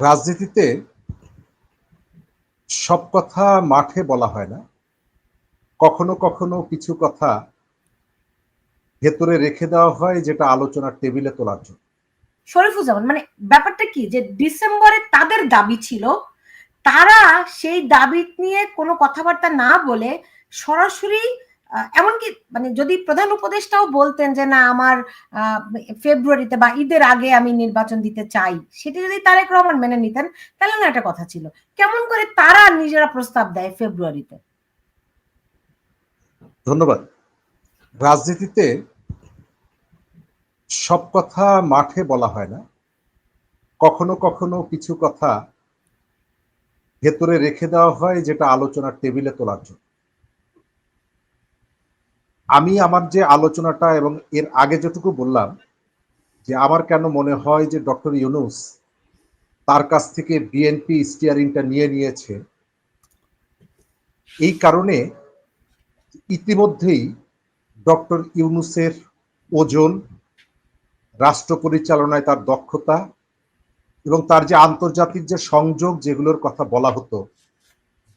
রাজনীতিতে সব কথা মাঠে বলা হয় না। কখনো কখনো কিছু কথা ভেতরে রেখে দেওয়া হয় যেটা আলোচনার টেবিলে তোলার জন্য। শরীফুজ্জামান মানে ব্যাপারটা কি যে ডিসেম্বরে তাদের দাবি ছিল, তারা সেই দাবি নিয়ে কোনো কথাবার্তা না বলে সরাসরি এমনকি মানে যদি প্রধান উপদেষ্টাও বলতেন যে না, আমার ফেব্রুয়ারিতে বা ঈদের আগে আমি নির্বাচন দিতে চাই, সেটি যদি তারেক রহমান মেনে নিতেন, তাহলে না একটা কথা ছিল। কেমন করে তারা নিজেরা প্রস্তাব দেয় ফেব্রুয়ারিতে? ধন্যবাদ। রাজনীতিতে সব কথা মাঠে বলা হয় না। কখনো কখনো কিছু কথা ভেতরে রেখে দেওয়া হয় যেটা আলোচনার টেবিলে তোলার জন্য। আমি আমার যে আলোচনাটা এবং এর আগে যেটুকু বললাম, যে আমার কেন মনে হয় যে ডক্টর ইউনুস তার কাছ থেকে বিএনপি স্টিয়ারিংটা নিয়ে নিয়েছে, এই কারণে ইতিমধ্যেই ডক্টর ইউনুসের ওজন, রাষ্ট্র পরিচালনায় তার দক্ষতা এবং তার যে আন্তর্জাতিক যে সংযোগ যেগুলোর কথা বলা হতো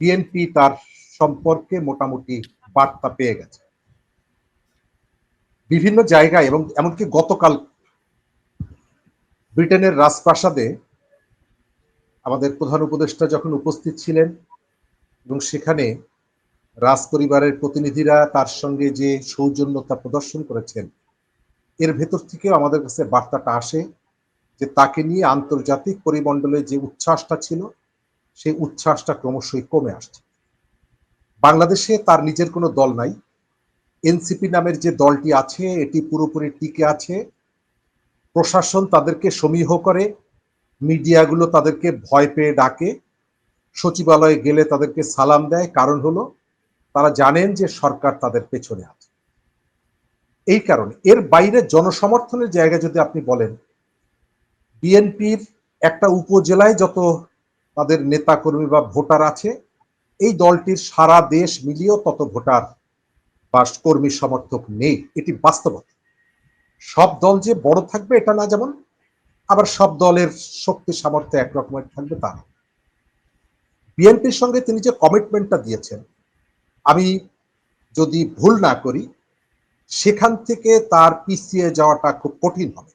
বিএনপি তার সম্পর্কে মোটামুটি বার্তা পেয়ে গেছে। বিভিন্ন জায়গায় এবং এমনকি গতকাল ব্রিটেনের রাজপ্রাসাদে আমাদের প্রধান উপদেষ্টা যখন উপস্থিত ছিলেন এবং সেখানে রাজ পরিবারের প্রতিনিধিরা তার সঙ্গে যে সৌজন্যতা প্রদর্শন করেছেন, এর ভেতর থেকেও আমাদের কাছে বার্তাটা আসে যে তাকে নিয়ে আন্তর্জাতিক পরিমণ্ডলে যে উচ্ছ্বাসটা ছিল, সেই উচ্ছ্বাসটা ক্রমশই কমে আসছে। বাংলাদেশে তার নিজের কোনো দল নাই এনসিপি নামের যে দলটি আছে, এটি পুরোপুরি টিকে আছে। প্রশাসন তাদেরকে সমীহ করে, মিডিয়াগুলো তাদেরকে ভয় পেয়ে ডাকে, সচিবালয়ে গেলে তাদেরকে সালাম দেয়। কারণ হলো, তারা জানেন যে সরকার তাদের পেছনে আছে। এই কারণে, এর বাইরে জনসমর্থনের জায়গা যদি আপনি বলেন, বিএনপির একটা উপজেলায় যত তাদের নেতাকর্মী বা ভোটার আছে, এই দলটির সারা দেশ মিলিয়েও তত ভোটার বা কর্মী সমর্থক নেই, এটি বাস্তবতা। সব দল যে বড় থাকবে, এটা না যেমন, আবার সব দলের শক্তি, সামর্থ্য একরকমের থাকবে তা না। বিএনপির সঙ্গে তিনি যে কমিটমেন্টটা দিয়েছেন, আমি যদি ভুল না করি, সেখান থেকে তার পিছিয়ে যাওয়াটা খুব কঠিন হবে।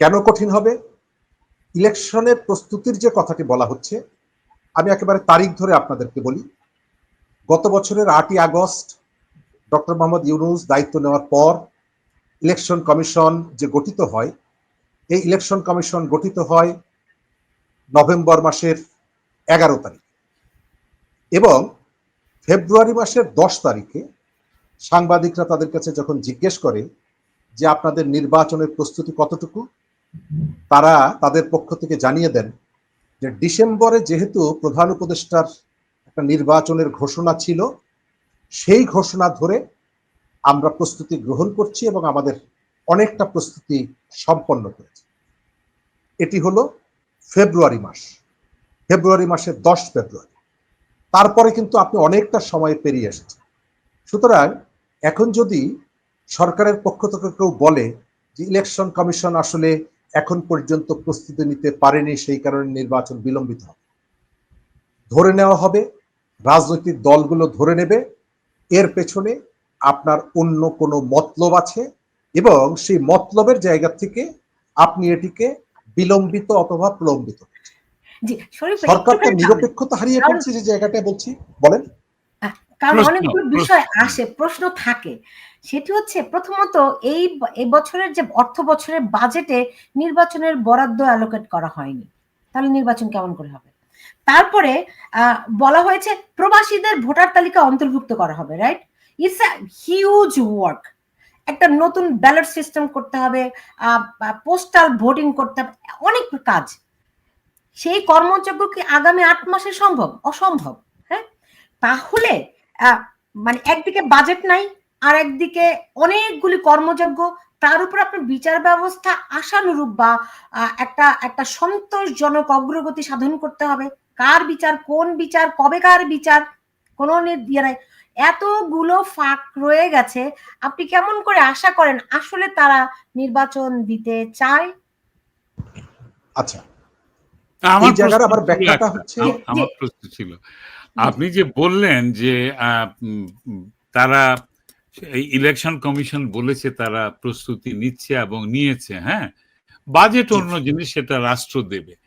কেন কঠিন হবে? ইলেকশনের প্রস্তুতির যে কথাটি বলা হচ্ছে, আমি একেবারে তারিখ ধরে আপনাদেরকে বলি গত বছরের আটই আগস্ট ডক্টর মোহাম্মদ ইউনুস দায়িত্ব নেওয়ার পর ইলেকশন কমিশন যে গঠিত হয়, এই ইলেকশন কমিশন গঠিত হয় নভেম্বর মাসের এগারো তারিখ এবং ফেব্রুয়ারি মাসের দশ তারিখে সাংবাদিকরা তাদের কাছে যখন জিজ্ঞেস করে যে আপনাদের নির্বাচনের প্রস্তুতি কতটুকু, তারা তাদের পক্ষ থেকে জানিয়ে দেন যে ডিসেম্বরে যেহেতু প্রধান উপদেষ্টার একটা নির্বাচনের ঘোষণা ছিল, সেই ঘোষণা ধরে আমরা প্রস্তুতি গ্রহণ করছি এবং আমাদের অনেকটা প্রস্তুতি সম্পন্ন করেছি এটি হলো ফেব্রুয়ারি মাস। ফেব্রুয়ারি মাসের দশ ফেব্রুয়ারি। তারপরে কিন্তু আপনি অনেকটা সময় পেরিয়ে এসেছেন। সুতরাং এখন যদি সরকারের পক্ষ থেকে কেউ বলে যে ইলেকশন কমিশন আসলে এখন পর্যন্ত প্রস্তুতি নিতে পারেনি, সেই কারণে নির্বাচন বিলম্বিত হবে, ধরে নেওয়া হবে রাজনৈতিক দলগুলো ধরে নেবে এর পেছনে আপনার অন্য কোনো মতলব আছে এবং সেই মতলবের জায়গা থেকে আপনি এটিকে বিলম্বিত অথবা প্রলম্বিত সরকারকে নিরপেক্ষতা হারিয়ে ফেলছে যে জায়গাটা বলছি বলেন। কারণ অনেকগুলো বিষয় আসে প্রশ্ন থাকে। সেটি হচ্ছে প্রথমত এই এই বছরের যে অর্থ বছরের বাজেটে নির্বাচনের বরাদ্দ অ্যালোকেট করা হয়নি। তাহলে নির্বাচন কেমন করে হবে? তারপরে বলা হয়েছে প্রবাসীদের ভোটার তালিকা অন্তর্ভুক্ত করা হবে রাইট ইটস হিউজ ওয়ার্ক একটা নতুন ব্যালট সিস্টেম করতে হবে পোস্টাল ভোটিং করতে হবে, অনেক কাজ। সেই কর্মযজ্ঞ কি আগামী আট মাসে সম্ভব? অসম্ভব হ্যাঁ? তাহলে মানে একদিকে বাজেট নাই আর একদিকে অনেকগুলি কর্মযজ্ঞ, তার উপর আপনার বিচার ব্যবস্থা আশানুরূপ বা একটা একটা সন্তোষজনক অগ্রগতি সাধন করতে হবে। কার বিচার কোন বিচার কবে কার বিচার কোনো ইয়ে নাই। এতগুলো ফাঁক রয়ে গেছে আপনি কেমন করে আশা করেন আসলে তারা নির্বাচন দিতে চায়? আচ্ছা। আমার জায়গার আবার ব্যাখ্যাটা হচ্ছে আমার প্রশ্ন ছিল। আপনি যে বললেন যে আহ, উম, উম, তারা ইলেকশন কমিশন বলেছে তারা প্রস্তুতি নিচ্ছে এবং নিয়েছে হ্যাঁ? বাজেট অন্য জিনিস সেটা রাষ্ট্র দেবে।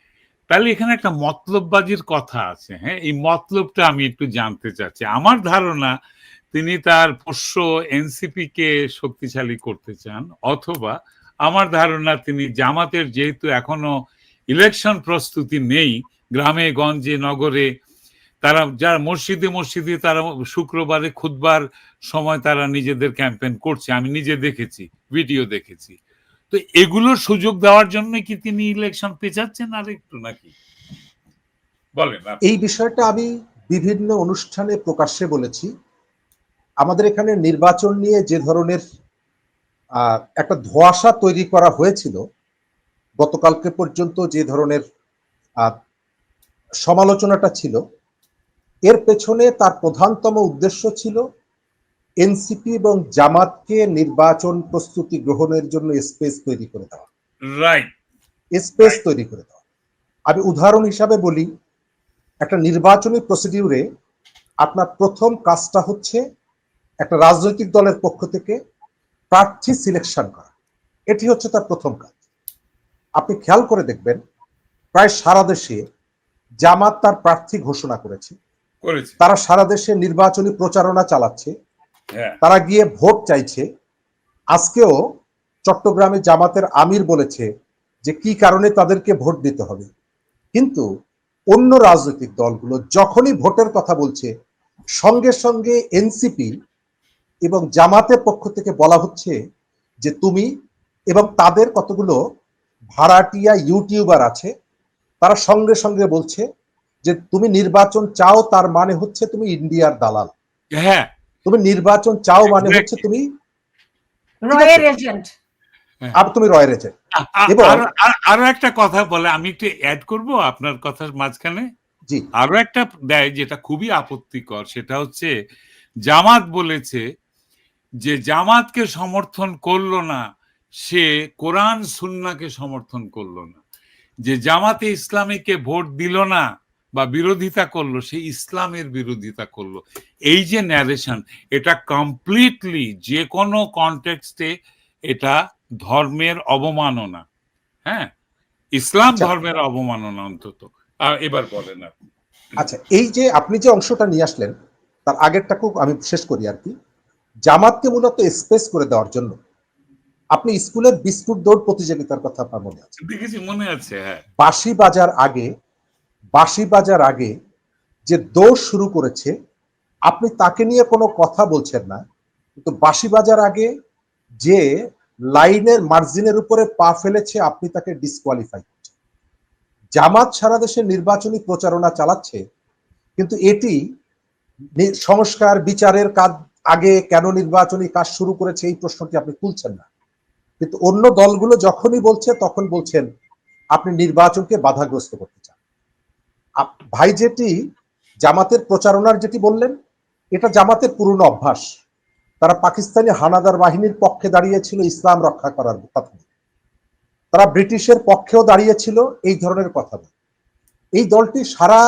তাহলে এখানে একটা মতলববাজির কথা আছে হ্যাঁ? এই মতলবটা আমি একটু জানতে চাচ্ছি। আমার ধারণা তিনি তার পোষ্য এনসিপি কে শক্তিশালী করতে চান, অথবা আমার ধারণা তিনি জামাতের যেহেতু এখনও ইলেকশন প্রস্তুতি নেই, গ্রামে, গঞ্জে, নগরে, তারা যারা মসজিদে মসজিদে তারা শুক্রবারে খুদবার সময় তারা নিজেদের ক্যাম্পেইন করছে। আমি নিজে দেখেছি, ভিডিও দেখেছি। তো এগুলোর সুযোগ দেওয়ার জন্য কি তিনি ইলেকশন পেঁচাচ্ছেন আর একটু নাকি? বলেন এই বিষয়টা আমি বিভিন্ন অনুষ্ঠানে প্রকাশ্যে বলেছি। আমাদের এখানে নির্বাচন নিয়ে যে ধরনের একটা ধোঁয়াশা তৈরি করা হয়েছিল, গতকালকে পর্যন্ত যে ধরনের সমালোচনাটা ছিল, এর পেছনে তার প্রধানতম উদ্দেশ্য ছিল এনসিপি এবং জামাতকে নির্বাচন প্রস্তুতি গ্রহণের জন্য স্পেস তৈরি করে দেওয়া। রাইট স্পেস তৈরি করে দেওয়া। আমি উদাহরণ হিসাবে বলি একটা নির্বাচনী প্রসিডিউরে আপনার প্রথম কাজটা হচ্ছে একটা রাজনৈতিক দলের পক্ষ থেকে প্রার্থী সিলেকশন করা। এটি হচ্ছে তার প্রথম কাজ। আপনি খেয়াল করে দেখবেন প্রায় সারা দেশে জামাত তার প্রার্থী ঘোষণা করেছে। তারা সারা দেশে নির্বাচনী প্রচারণা চালাচ্ছে। তারা গিয়ে ভোট চাইছে। আজকেও চট্টগ্রামে জামাতের আমির বলেছে যে কি কারণে তাদেরকে ভোট দিতে হবে। কিন্তু অন্য রাজনৈতিক দলগুলো যখনই ভোটের কথা বলছে সঙ্গে সঙ্গে এনসিপি এবং জামাতের পক্ষ থেকে বলা হচ্ছে যে তুমি এবং তাদের কতগুলো ভাড়াটিয়া ইউটিউবার আছে তারা সঙ্গে সঙ্গে বলছে যে তুমি নির্বাচন চাও তার মানে হচ্ছে তুমি ইন্ডিয়ার দালাল। হ্যাঁ। তুমি নির্বাচন চাও মানে হচ্ছে তুমি রয়ের এজেন্ট আর তুমি রয়ের এজেন্ট আরও একটা কথা বলে আমি একটু অ্যাড করব আপনার কথার মাঝখানে? জি। আরও একটা দেয় যেটা খুবই আপত্তিকর সেটা হচ্ছে জামাত বলেছে যে জামাতকে সমর্থন করল না সে কোরআন সুন্নাকে সমর্থন করল না। যে জামাতে ইসলামীকে ভোট দিল না বা বিরোধিতা করল সে ইসলামের বিরোধিতা করল। এই যে ন্যারেশন এটা কমপ্লিটলি যে কোনো কনটেক্সটে এটা ধর্মের অবমাননা। হ্যাঁ? ইসলাম আচ্ছা। ধর্মের অবমাননা অন্তত। আর এবার বলেন আপনি। আচ্ছা এই যে আপনি যে অংশটা নিয়ে আসলেন তার আগেরটাকেও আমি শেষ করি আর কি। জামাতকে মূলত স্পেস করে দেওয়ার জন্য আপনি স্কুলের বিস্কুট দৌড় প্রতিযোগিতার কথা আপনার মনে আছে? দেখেছি মনে আছে হ্যাঁ। বাঁশি বাজার আগে বাঁশি বাজার আগে যে দৌড় শুরু করেছে, আপনি তাকে নিয়ে কোনো কথা বলছেন না। কিন্তু বাঁশি বাজার আগে যে লাইনের মার্জিনের উপরে পা ফেলেছে, আপনি তাকে ডিসকোয়ালিফাই করছেন। জামাত সারা দেশে নির্বাচনী প্রচারণা চালাচ্ছে, কিন্তু এটি সংস্কার, বিচারের কাজ আগে কেন নির্বাচনী কাজ শুরু করেছে, এই প্রশ্নটি আপনি তুলছেন না। কিন্তু অন্য দলগুলো যখনই বলছে, তখন বলছেন, আপনি নির্বাচনকে বাধাগ্রস্ত করতে ভাই যেটি জামাতের প্রচারণার যেটি বললেন, এটা জামাতের পুরনো অভ্যাস। তারা পাকিস্তানি হানাদার বাহিনীর পক্ষে দাঁড়িয়েছিল ইসলাম রক্ষা করার কথা। তারা ব্রিটিশের পক্ষেও দাঁড়িয়েছিল এই ধরনের কথা এই দলটি সারা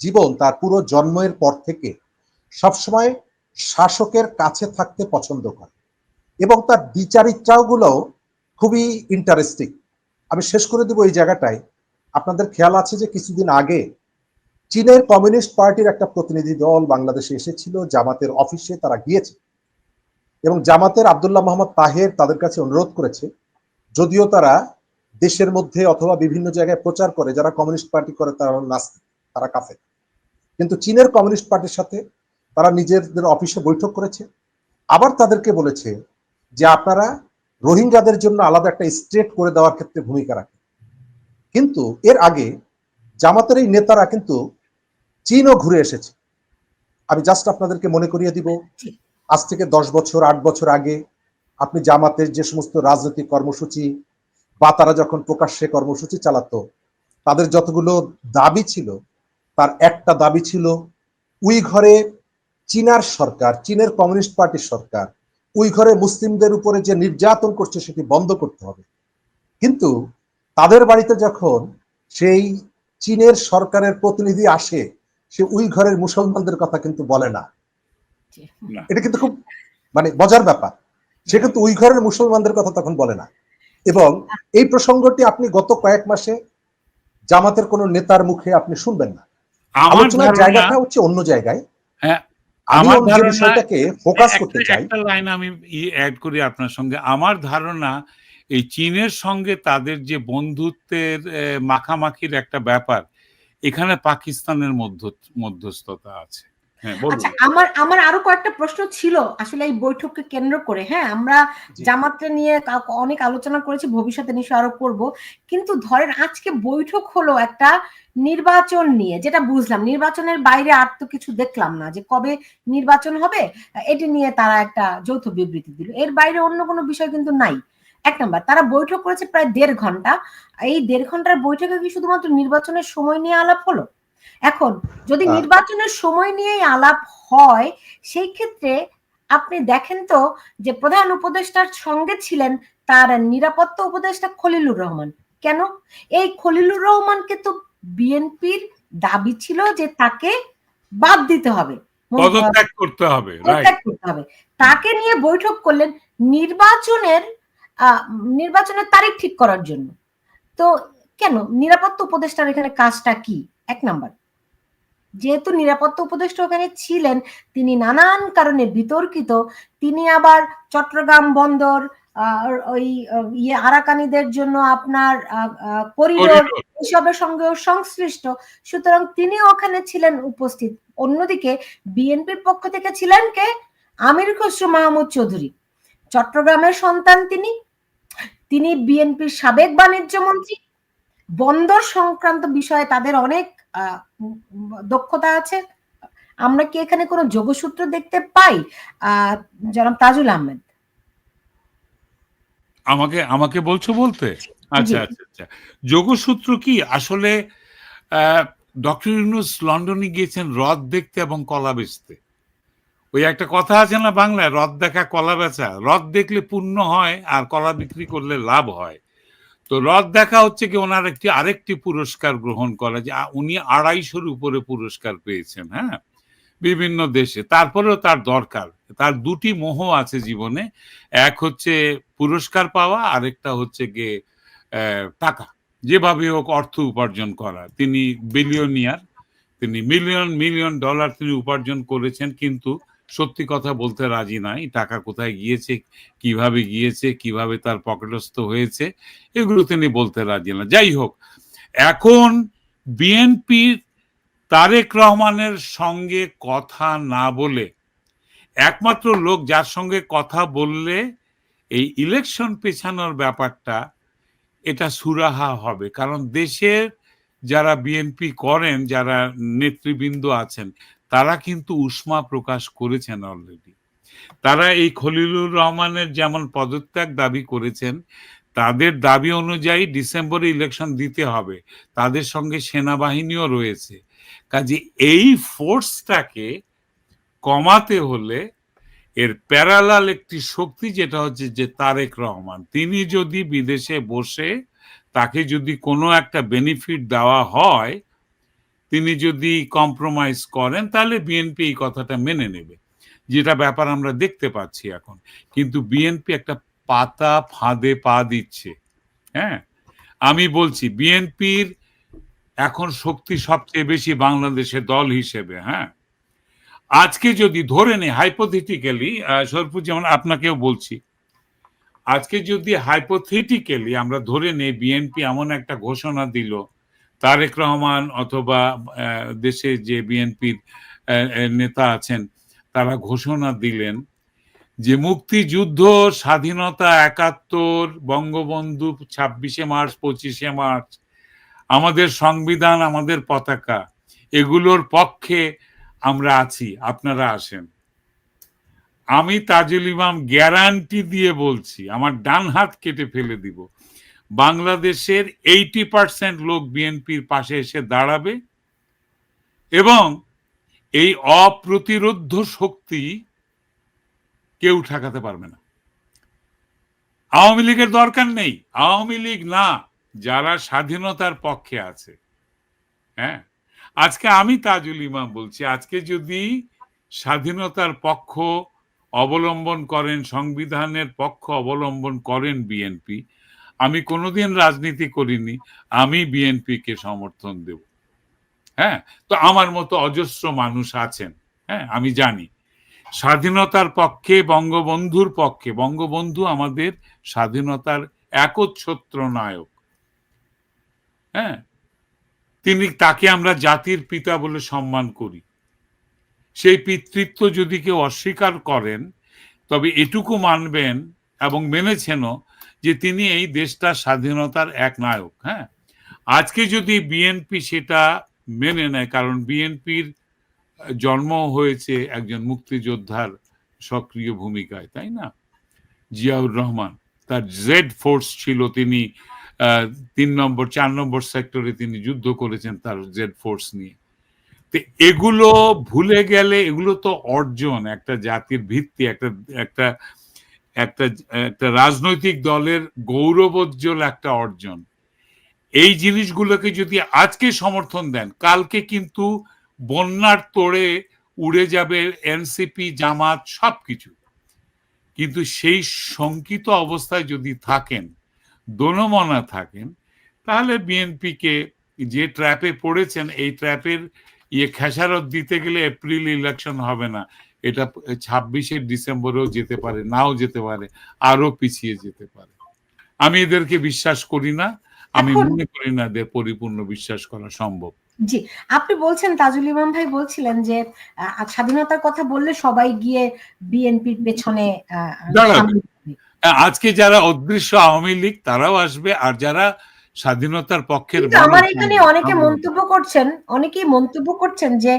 জীবন তার পুরো জন্মের পর থেকে সবসময় শাসকের কাছে থাকতে পছন্দ করে। এবং তার বিচারিচাগুলো খুবই ইন্টারেস্টিং আমি শেষ করে দেবো এই জায়গাটায়। আপনাদের খেয়াল আছে যে কিছুদিন আগে চীনের কমিউনিস্ট পার্টির একটা প্রতিনিধি দল বাংলাদেশে এসেছিল, জামাতের অফিসে তারা গিয়েছে এবং জামাতের আব্দুল্লাহ মোহাম্মদ তাহের তাদের কাছে অনুরোধ করেছে, যদিও তারা দেশের মধ্যে অথবা বিভিন্ন জায়গায় প্রচার করে, যারা কমিউনিস্ট পার্টি করে তারা নাস্তিক, তারা কাফে কিন্তু চীনের কমিউনিস্ট পার্টির সাথে তারা নিজেদের অফিসে বৈঠক করেছে। আবার তাদেরকে বলেছে যে আপনারা রোহিঙ্গাদের জন্য আলাদা একটা স্টেট করে দেওয়ার ক্ষেত্রে ভূমিকা রাখেন। কিন্তু এর আগে জামাতের এই নেতারা কিন্তু চীনও ঘুরে এসেছে। আমি জাস্ট আপনাদেরকে মনে করিয়ে দিব আজ থেকে দশ বছর আট বছর আগে আপনি জামাতের যে সমস্ত রাজনৈতিক কর্মসূচি বা তারা যখন প্রকাশ্যে কর্মসূচি চালাতো তাদের যতগুলো দাবি ছিল তার একটা দাবি ছিল উই ঘরে চীনার সরকার চীনের কমিউনিস্ট পার্টির সরকার ওই ঘরে মুসলিমদের উপরে যে নির্যাতন করছে সেটি বন্ধ করতে হবে। কিন্তু তাদের বাড়িতে যখন সেই চীনের সরকারের প্রতিনিধি আসে সে উই ঘরের মুসলমানদের কথা কিন্তু বলে না। এটা কিন্তু খুব মানে মজার ব্যাপার। সে কিন্তু উই ঘরের মুসলমানদের কথা তখন বলে না। এবং এই প্রসঙ্গটি আপনি গত কয়েক মাসে জামাতের কোন নেতার মুখে আপনি শুনবেন না। আমার আলোচনার জায়গাটা হচ্ছে অন্য জায়গায়। হ্যাঁ, আমি আমার অন্য ধারণা- ফোকাস করতে চাই। একটা লাইন আমি অ্যাড করি আপনার সঙ্গে। আমার ধারণা এই চীনের সঙ্গে তাদের যে বন্ধুত্বের মাখামাখির একটা ব্যাপার এখানে পাকিস্তানের মধ্য মধ্যস্থতা আছে। হ্যাঁ আচ্ছা আমার আমার আরও কয়েকটা প্রশ্ন ছিল আসলে এই বৈঠককে কেন্দ্র করে। হ্যাঁ আমরা। জামাতটা নিয়ে অনেক আলোচনা করেছি ভবিষ্যতে নিশ্চয় আরও করব। কিন্তু ধরেন আজকে বৈঠক হলো একটা নির্বাচন নিয়ে যেটা বুঝলাম। নির্বাচনের বাইরে আর তো কিছু দেখলাম না যে কবে নির্বাচন হবে। এটি নিয়ে তারা একটা যৌথ বিবৃতি দিল। এর বাইরে অন্য কোনো বিষয় কিন্তু নাই। এক নাম্বার তারা বৈঠক করেছে প্রায় দেড় ঘণ্টা। এই দেড় ঘণ্টার বৈঠকে কি শুধুমাত্র নির্বাচনের সময় নিয়ে আলাপ হলো? এখন যদি নির্বাচনের সময় নিয়েই আলাপ হয় সেই ক্ষেত্রে আপনি দেখেন তো যে প্রধান উপদেষ্টার সঙ্গে ছিলেন তার নিরাপত্তা উপদেষ্টা খলিলুর রহমান। কেন? এই খলিলুর রহমানকে তো বিএনপির দাবি ছিল যে তাকে বাদ দিতে হবে। পদত্যাগ করতে হবে রাইট পদত্যাগ করতে হবে। তাকে নিয়ে বৈঠক করলেন। নির্বাচনের নির্বাচনের তারিখ ঠিক করার জন্য। তো কেন? নিরাপত্তা উপদেষ্টার এখানে কাজটা কি? এক নাম্বার। যেহেতু নিরাপত্তা উপদেষ্টা ওখানে ছিলেন তিনি নানান কারণে বিতর্কিত। তিনি আবার চট্টগ্রাম বন্দর ওই ইয়ে আরাকানিদের জন্য আপনার করিডোর এসবের সঙ্গেও সংশ্লিষ্ট। সুতরাং তিনি ওখানে ছিলেন উপস্থিত। অন্যদিকে বিএনপির পক্ষ থেকে ছিলেন কে? আমির খসরু মাহমুদ চৌধুরী। চট্টগ্রামের সন্তান তিনি। তিনি বিএনপির সাবেক বাণিজ্য মন্ত্রী। বন্দর সংক্রান্ত বিষয়ে তাদের অনেক দক্ষতা আছে। আমরা কি এখানে কোনো যোগসূত্র দেখতে পাই? আহ জনাব তাজুল আহমেদ। আমাকে আমাকে বলছো বলতে? আচ্ছা আচ্ছা আচ্ছা। যোগসূত্র কি? আসলে ডক্টর ইউনুস লন্ডনে গিয়েছেন হ্রদ দেখতে এবং কলা বেচতে। ওই একটা কথা আছে না বাংলায় হ্রদ দেখা কলা বেচা। হ্রদ দেখলে পুণ্য হয় আর কলা বিক্রি করলে লাভ হয়। তো হ্রদ দেখা হচ্ছে কি ওনার একটি, আরেকটি পুরস্কার গ্রহণ করা যে উনি আড়াইশোর উপরে পুরস্কার পেয়েছেন হ্যাঁ? বিভিন্ন দেশে। তারপরেও তার দরকার। তার দুটি মোহ আছে জীবনে। এক হচ্ছে পুরস্কার পাওয়া, আরেকটা হচ্ছে গিয়ে টাকা। যেভাবে হোক অর্থ উপার্জন করা। তিনি বিলিয়নিয়ার তিনি মিলিয়ন মিলিয়ন ডলার তিনি উপার্জন করেছেন, কিন্তু সত্যি কথা বলতে রাজি নাই, টাকা কোথায় গিয়েছে, কীভাবে গিয়েছে, কীভাবে তার পকেটস্থ হয়েছে, এগুলো তিনি বলতে রাজি না। যাই হোক, এখন বিএনপির তারেক রহমানের সঙ্গে কথা না বলে, একমাত্র লোক যার সঙ্গে কথা বললে এই ইলেকশন পেছানোর ব্যাপারটা, এটা সুরাহা হবে। কারণ দেশের যারা বিএনপি করেন, যারা নেতৃবৃন্দ আছেন তারা কিন্তু উষ্মা প্রকাশ করেছেন অলরেডি তারা এই খলিলুর রহমানের যেমন পদত্যাগ দাবি করেছেন, তাদের দাবি অনুযায়ী ডিসেম্বরে ইলেকশন দিতে হবে। তাদের সঙ্গে সেনাবাহিনীও রয়েছে। কাজে এই ফোর্সটাকে কমাতে হলে এর প্যারালাল একটি শক্তি যেটা হচ্ছে যে তারেক রহমান। তিনি যদি বিদেশে বসে তাকে যদি কোনো একটা বেনিফিট দেওয়া হয় তিনি যদি কম্প্রোমাইজ করেন, তাহলে বিএনপি এই কথাটা মেনে নেবে। যেটা ব্যাপার আমরা দেখতে পাচ্ছি এখন। কিন্তু বিএনপি একটা পাতা ফাঁদে পা দিচ্ছে। হ্যাঁ? আমি বলছি বিএনপির এখন শক্তি সবচেয়ে বেশি বাংলাদেশে দল হিসেবে হ্যাঁ? আজকে যদি ধরে নেই হাইপোথেটিক্যালি সরপুর যেমন আপনাকেও বলছি, আজকে যদি হাইপোথেটিক্যালি আমরা ধরে নেই বিএনপি এমন একটা ঘোষণা দিল তারেক রহমান অথবা দেশে যে বিএনপির নেতা আছেন, তারা ঘোষণা দিলেন যে মুক্তিযুদ্ধ, স্বাধীনতা একাত্তর, বঙ্গবন্ধু ছাব্বিশে মার্চ, পঁচিশে মার্চ, আমাদের সংবিধান, আমাদের পতাকা, এগুলোর পক্ষে আমরা আছি, আপনারা আসেন। আমি তাজুল ইমাম গ্যারান্টি দিয়ে বলছি, আমার ডান হাত কেটে ফেলে দিব। বাংলাদেশের এইটি পার্সেন্ট লোক বিএনপির পাশে এসে দাঁড়াবে এবং এই অপ্রতিরোধ শক্তি কেউ ঠেকাতে পারবে না। আওয়ামী লীগের দরকার নেই। আওয়ামী লীগ না, যারা স্বাধীনতার পক্ষে আছে। হ্যাঁ? আজকে আমি তাজুল ইমাম বলছি, আজকে যদি স্বাধীনতার পক্ষ অবলম্বন করেন, সংবিধানের পক্ষ অবলম্বন করেন বিএনপি আমি কোনোদিন রাজনীতি করিনি, আমি বিএনপিকে সমর্থন দেব। হ্যাঁ? তো আমার মতো অজস্র মানুষ আছেন হ্যাঁ? আমি জানি। স্বাধীনতার পক্ষে, বঙ্গবন্ধুর পক্ষে, বঙ্গবন্ধু আমাদের স্বাধীনতার একচ্ছত্র নায়ক। হ্যাঁ? তিনি তাকে আমরা জাতির পিতা বলে সম্মান করি। সেই পিতৃত্ব যদি কেউ অস্বীকার করেন, তবে এটুকু মানবেন এবং মেনেছেনও যে তিনি এই দেশটার স্বাধীনতার এক নায়ক হ্যাঁ? আজকে যদি বিএনপি সেটা মেনে নেয়, কারণ বিএনপির জন্ম হয়েছে একজন মুক্তিযোদ্ধার সক্রিয় ভূমিকায়, তাই না? জিয়াউর রহমান, তার জেড ফোর্স ছিল তিনি তিন নম্বর, চার নম্বর সেক্টরে তিনি যুদ্ধ করেছেন তার জেড ফোর্স নিয়ে। তো এগুলো ভুলে গেলে এগুলো তো অর্জন, একটা জাতির ভিত্তি, একটা একটা একটা একটা রাজনৈতিক দলের গৌরবোজ্জ্বল একটা অর্জন। এই জিনিসগুলোকে যদি আজকে সমর্থন দেন, কালকে কিন্তু বন্যার তোড়ে উড়ে যাবে এনসিপি, জামাত, সবকিছু। কিন্তু সেই শঙ্কিত অবস্থায় যদি থাকেন, দোনমনা থাকেন, তাহলে বিএনপিকে যে ট্র্যাপে পড়েছেন, এই ট্র্যাপের ইয়ে খেসারত দিতে গেলে এপ্রিল ইলেকশন হবে না। এটা ছাব্বিশে ডিসেম্বরেও যেতে পারে নাও যেতে পারে আরও পিছিয়ে যেতে পারে আমি এদেরকে বিশ্বাস করি না আমি মনে করি না এদের পরিপূর্ণ বিশ্বাস করা সম্ভব জি আপনি বলছেন তাজুল ইমাম ভাই বলছিলেন যে স্বাধীনতার কথা বললে সবাই গিয়ে বিএনপির পেছনে। আজকে যারা অদৃশ্য আওয়ামী লীগ তারাও আসবে আর যারা স্বাধীনতার পক্ষের আমার এখানে অনেকে মন্তব্য করছেন অনেকেই মন্তব্য করছেন যে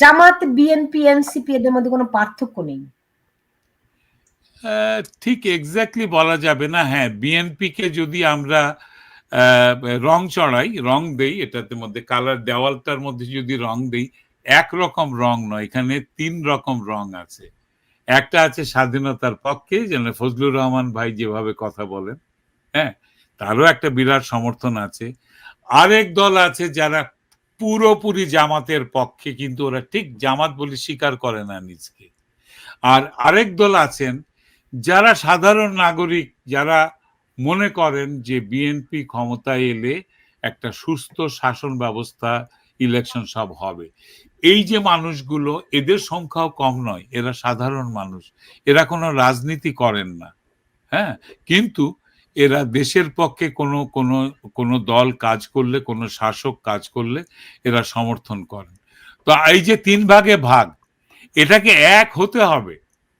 জামাত বিএনপি এনসিপি এদের মধ্যে কোনো পার্থক্য নেই। ঠিক এক্স্যাক্টলি বলা যাবে না। হ্যাঁ বিএনপি কে যদি আমরা রং চড়াই রং দেই এটাতে মধ্যে কালার দেওয়ালটার মধ্যে যদি রং দেই একরকম রং নয় এখানে তিন রকম রং আছে। একটা আছে স্বাধীনতার পক্ষে যেন ফজলুর রহমান ভাই যেভাবে কথা বলেন হ্যাঁ তারও একটা বিরাট সমর্থন আছে। আরেক দল আছে যারা পুরোপুরি জামাতের পক্ষে, কিন্তু ওরা ঠিক জামাত বলে স্বীকার করে না নিজকে। আর আরেক দল আছেন যারা সাধারণ নাগরিক, যারা মনে করেন যে বিএনপি ক্ষমতায় এলে একটা সুস্থ শাসন ব্যবস্থা ইলেকশন সব হবে। এই যে মানুষগুলো, এদের সংখ্যাও কম নয়, এরা সাধারণ মানুষ। এরা কোনো রাজনীতি করেন না। হ্যাঁ? কিন্তু এরা দেশের পক্ষে কোনো কোনো কোনো দল কাজ করলে কোনো শাসক কাজ করলে এরা সমর্থন করেন। তো এই যে তিন ভাগে ভাগ এটাকে এক হতে হবে।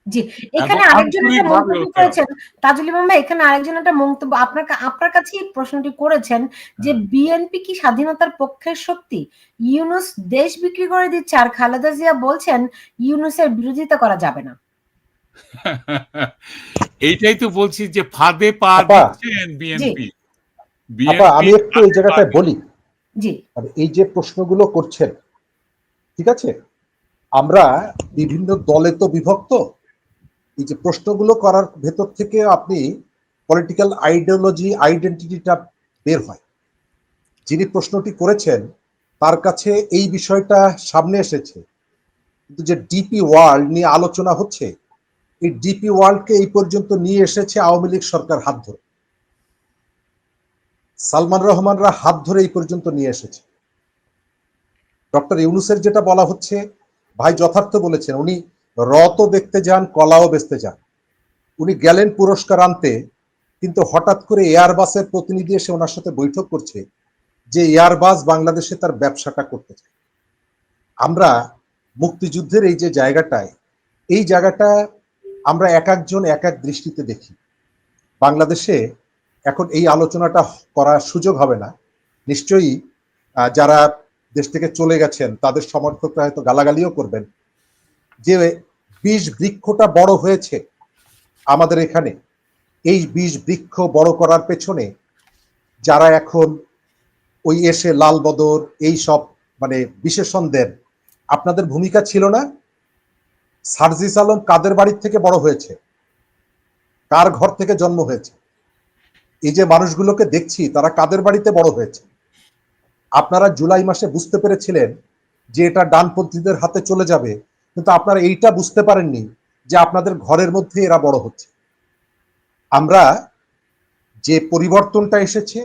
জি এখানে আরেকজন একটা মন্তব্য করেছেন তাজুল ইমাম ভাই এখানে আরেকজন একটা মন্তব্য আপনার আপনার কাছে প্রশ্নটি করেছেন যে হ্যাঁ। বিএনপি কি স্বাধীনতার পক্ষের শক্তি ইউনুস দেশ বিক্রি করে দিচ্ছে আর খালেদা জিয়া বলছেন ইউনুসের বিরোধিতা করা যাবে না। এইটাই তো বলছি যে ফাঁদে পা দিচ্ছেন বিএনপি আমি একটু এই জায়গাটায় বলি। জি। এই যে প্রশ্নগুলো করছেন ঠিক আছে? আমরা বিভিন্ন দলে তো বিভক্ত। এই যে প্রশ্নগুলো করার ভেতর থেকে আপনি পলিটিক্যাল আইডিওলজি আইডেন্টিটিটা বের হয়। যিনি প্রশ্নটি করেছেন তার কাছে এই বিষয়টা সামনে এসেছে। কিন্তু যে ডিপি ওয়ার্ল্ড নিয়ে আলোচনা হচ্ছে এই ডিপি ওয়ার্ল্ডকে এই পর্যন্ত নিয়ে এসেছে আওয়ামী লীগ সরকার হাত ধরে। সালমান রহমানরা হাত ধরে এই পর্যন্ত নিয়ে এসেছে। ডক্টর ইউনুসের যেটা বলা হচ্ছে, ভাই যথার্থ বলেছেন, উনি রত দেখতে যান, কলাও বেচতে যান। উনি গেলেন পুরস্কার আনতে, কিন্তু হঠাৎ করে এয়ারবাসের প্রতিনিধি এসে ওনার সাথে বৈঠক করছে যে এয়ারবাস বাংলাদেশে তার ব্যবসাটা করতে চায়। আমরা মুক্তিযুদ্ধের এই যে জায়গাটায়, এই জায়গাটা আমরা এক একজন এক এক দৃষ্টিতে দেখি। বাংলাদেশে এখন এই আলোচনাটা করার সুযোগ হবে না। নিশ্চয়ই যারা দেশ থেকে চলে গেছেন, তাদের সমর্থকরা হয়তো গালাগালিও করবেন। যে বীজ বৃক্ষটা বড় হয়েছে আমাদের এখানে, এই বীজ বৃক্ষ বড় করার পেছনে যারা এখন ওই এসে লাল বদর এই সব মানে বিশেষণ দেন আপনাদের ভূমিকা ছিল না? সার্জিস আলম কাদের বাড়ির থেকে বড় হয়েছে? কার ঘর থেকে জন্ম হয়েছে? এই যে মানুষগুলোকে দেখছি, তারা কাদের বাড়িতে বড় হয়েছে? আপনারা জুলাই মাসে বুঝতে পেরেছিলেন যে এটা ডানপন্থীদের হাতে চলে যাবে, কিন্তু আপনারা এইটা বুঝতে পারেননি যে আপনাদের ঘরের মধ্যে এরা বড় হচ্ছে। আমরা যে পরিবর্তনটা এসেছে,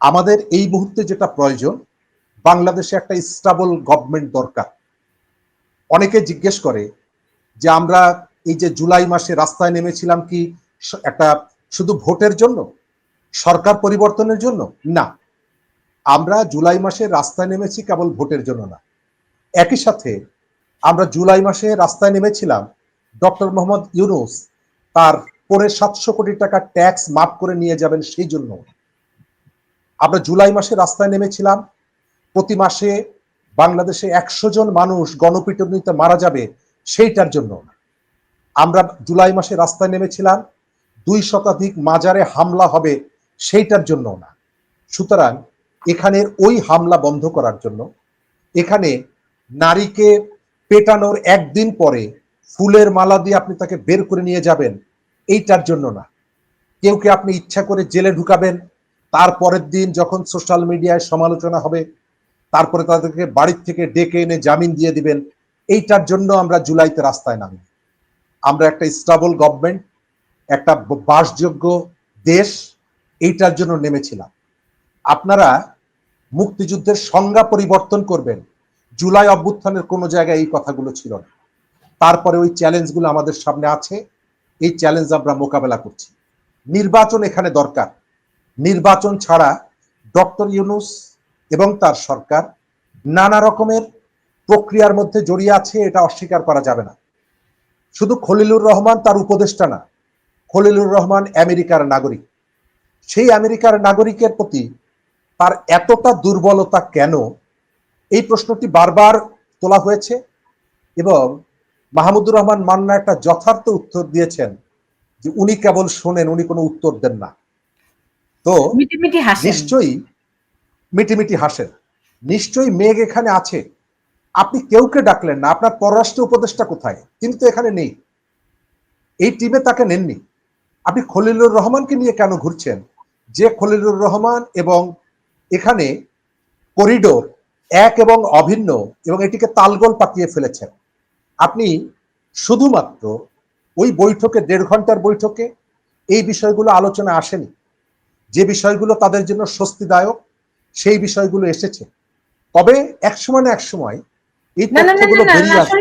আমাদের এই মুহূর্তে যেটা প্রয়োজন, বাংলাদেশে একটা স্টাবল গভর্নমেন্ট দরকার। অনেকে জিজ্ঞেস করে যে আমরা এই যে জুলাই মাসে রাস্তায় নেমেছিলাম কি একটা শুধু ভোটের জন্য? সরকার পরিবর্তনের জন্য? না। আমরা জুলাই মাসে রাস্তায় নেমেছি কেবল ভোটের জন্য না। একই সাথে আমরা জুলাই মাসে রাস্তায় নেমেছিলাম, ডক্টর মোহাম্মদ ইউনুস তার পরে সাতশো কোটি টাকা ট্যাক্স মাফ করে নিয়ে যাবেন সেই জন্য। আমরা জুলাই মাসে রাস্তায় নেমেছিলাম, প্রতি মাসে বাংলাদেশে একশো জন মানুষ গণপিটুনিতে মারা যাবে সেইটার জন্য। আমরা জুলাই মাসে রাস্তায় নেমেছিলাম, দুই শতাধিক মাজারে হামলা হবে সেইটার জন্য না। সুতরাং এখানের ওই হামলা বন্ধ করার জন্য, এখানে নারীকে পেটানোর একদিন পরে ফুলের মালা দিয়ে আপনি তাকে বের করে নিয়ে যাবেন, এইটার জন্য না। কেউকে আপনি ইচ্ছা করে জেলে ঢুকাবেন? তার পরের দিন যখন সোশ্যাল মিডিয়ায় সমালোচনা হবে, তারপরে তাদেরকে বাড়ির থেকে ডেকে এনে জামিন দিয়ে দিবেন এইটার জন্য আমরা জুলাইতে রাস্তায় নামি। আমরা একটা স্টাবল গভর্নমেন্ট, একটা বাসযোগ্য দেশ, এইটার জন্য নেমেছিলাম। আপনারা মুক্তিযুদ্ধের সংজ্ঞা পরিবর্তন করবেন। জুলাই অভ্যুত্থানের কোনো জায়গায় এই কথাগুলো ছিল না। তারপরে ওই চ্যালেঞ্জগুলো আমাদের সামনে আছে। এই চ্যালেঞ্জ আমরা মোকাবেলা করছি। নির্বাচন এখানে দরকার। নির্বাচন ছাড়া ডক্টর ইউনুস এবং তার সরকার নানা রকমের প্রক্রিয়ার মধ্যে জড়িয়ে আছে এটা অস্বীকার করা যাবে না। শুধু খলিলুর রহমান তার উপদেষ্টা না খলিলুর রহমান আমেরিকার নাগরিক। সেই আমেরিকার নাগরিকের প্রতি তার এতটা দুর্বলতা কেন? এই প্রশ্নটি বারবার তোলা হয়েছে এবং মাহমুদুর রহমান মান্না একটা যথার্থ উত্তর দিয়েছেন যে উনি কেবল শোনেন উনি কোনো উত্তর দেন না। তো নিশ্চয়ই মিটিমিটি হাসেন। নিশ্চয়ই মেঘ এখানে আছে। আপনি কেউকে ডাকলেন না, আপনার পররাষ্ট্র উপদেষ্টা কোথায়? তিনি তো এখানে নেই। এই টিমে তাকে নেননি। আপনি খলিলুর রহমানকে নিয়ে কেন ঘুরছেন? যে খলিলুর রহমান এবং এখানে করিডোর এক এবং অভিন্ন এবং এটিকে তালগোল পাকিয়ে ফেলেছেন। আপনি শুধুমাত্র ওই বৈঠকে, দেড় ঘণ্টার বৈঠকে এই বিষয়গুলো আলোচনা আসেনি। যে বিষয়গুলো তাদের জন্য স্বস্তিদায়ক, সেই বিষয়গুলো এসেছে। তবে এক সময় না এক সময় এই তথ্যগুলো বেরিয়ে আসবে।